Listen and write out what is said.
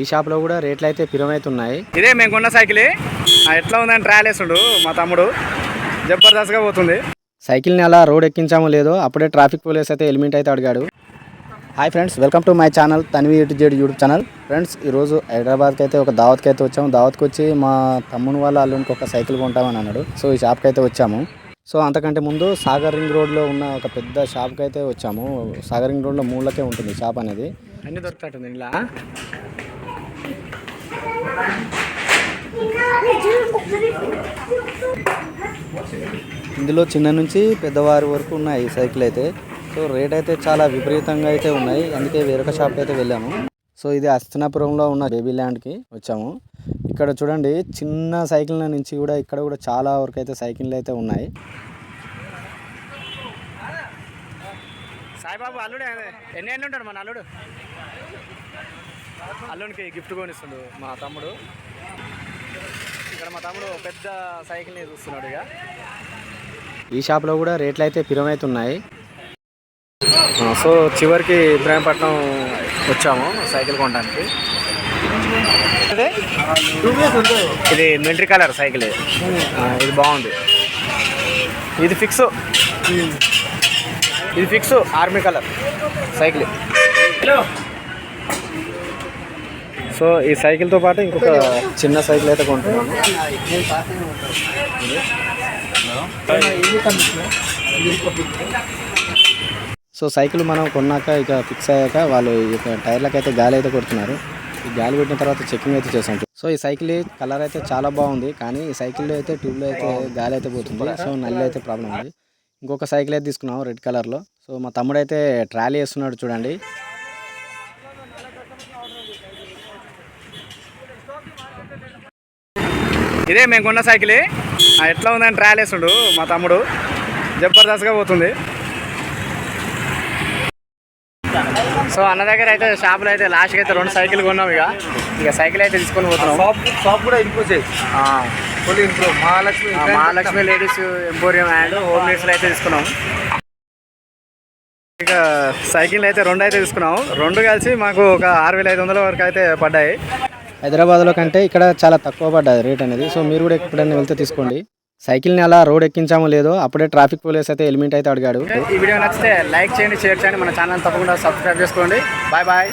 ఈ షాప్లో కూడా రేట్లు అయితే పిరమైతున్నాయి. ఇదే మేము కొన్న సైకిలే. ఎట్లా ఉందని ట్రయల్ వేస్తుండు మా తమ్ముడు. జబర్దస్త్గా పోతుంది. సైకిల్ని అలా రోడ్ ఎక్కించామో లేదో అప్పుడే ట్రాఫిక్ పోలీస్ అయితే హెల్మెట్ అయితే అడిగాడు. Hi friends welcome to my channel Tanvi ఇటు జెడ్ యూట్యూబ్ ఛానల్. ఫ్రెండ్స్ ఈరోజు హైదరాబాద్కి అయితే ఒక దావత్కి అయితే వచ్చాము. దావత్కి వచ్చి మా తమ్ముని వాళ్ళ అల్లునికి ఒక సైకిల్ కొంటామని అన్నాడు. సో ఈ షాప్కి అయితే వచ్చాము. సో అంతకంటే ముందు సాగర్ రింగ్ రోడ్లో ఉన్న ఒక పెద్ద షాప్కి అయితే వచ్చాము. సాగర్ రింగ్ రోడ్లో మూలకే ఉంటుంది షాప్ అనేది. అన్ని దొరుకుతుంది ఇలా ఇందులో చిన్న నుంచి పెద్దవారి వరకు ఉన్నాయి సైకిల్ అయితే. సో రేట్ అయితే చాలా విపరీతంగా అయితే ఉన్నాయి. అందుకే వేరొక షాప్కి అయితే వెళ్ళాము. సో ఇది అస్తనాపురంలో ఉన్న బేబీ ల్యాండ్కి వచ్చాము. ఇక్కడ చూడండి చిన్న సైకిల్ నుంచి కూడా ఇక్కడ కూడా చాలా వరకు అయితే సైకిళ్ళు అయితే ఉన్నాయి. సాయిబాబు అల్లుడే ఎన్ని ఎన్ని ఉంటాడు మన అల్లుడు? అల్లునికి గిఫ్ట్ కొనిస్తుండు మా తమ్ముడు. ఇక్కడ మా తమ్ముడు పెద్ద సైకిల్ని చూస్తున్నాడు ఇక. ఈ షాప్లో కూడా రేట్లు అయితే పిరమైతున్నాయి సో చివరికి ఇబ్రాహీంపట్నం వచ్చాము సైకిల్ కొనడానికి. ఇది మిలిటరీ కలర్ సైకిల్. ఇది బాగుంది. ఇది ఫిక్స్. ఇది fix army colour cycle. So ఈ సైకిల్తో పాటు ఇంకొక చిన్న సైకిల్ అయితే కొంటున్నాను. సో సైకిల్ మనం కొన్నాక ఇక ఫిక్స్ అయ్యాక వాళ్ళు ఇక టైర్లకు అయితే గాలి అయితే కొడుతున్నారు. ఈ గాలి పెట్టిన తర్వాత చెకింగ్ అయితే చేసాం సో ఈ సైకిల్ కలర్ అయితే చాలా బాగుంది. కానీ ఈ సైకిల్లో అయితే ట్యూబ్లో అయితే గాలి అయితే పోతుంది. సో నల్లి అయితే ప్రాబ్లం ఉంది. ఇంకొక సైకిల్ అయితే తీసుకున్నాం రెడ్ కలర్లో. సో మా తమ్ముడు అయితే ట్రాలీ వేస్తున్నాడు చూడండి. ఇదే మేము కొన్న సైకిలే. ఎట్లా ఉందని ట్రయల్ వేస్తుండు మా తమ్ముడు. జబర్దస్త్గా పోతుంది. సో అన్న దగ్గర అయితే షాపులో అయితే లాస్ట్కి అయితే రెండు సైకిల్ కొన్నాం ఇక. ఇక సైకిల్ అయితే తీసుకొని పోతున్నాం. షాప్ షాప్ కూడా ఇంప్రూవ్ మహాలక్ష్మి ఆ, Mahalakshmi ladies emporium and home నీడ్స్లో అయితే తీసుకున్నాం. ఇక సైకిల్ అయితే రెండు అయితే తీసుకున్నాం. రెండు కలిసి మాకు ఒక ఆరు వేల ఐదు వందల వరకు అయితే పడ్డాయి. హైదరాబాద్లో కంటే ఇక్కడ చాలా తక్కువ పడ్డది రేట్ అనేది. సో మీరు కూడా ఎప్పుడైనా వెళ్తే తీసుకోండి. సైకిల్ని అలా రోడ్ ఎక్కించామో లేదో అప్పుడే ట్రాఫిక్ పోలీస్ అయితే హెల్మెట్ అయితే అడిగాడు. ఈ వీడియో నచ్చితే లైక్ చేయండి షేర్ చేయండి. మన ఛానల్ తప్పకుండా సబ్స్క్రైబ్ చేసుకోండి. Bye bye.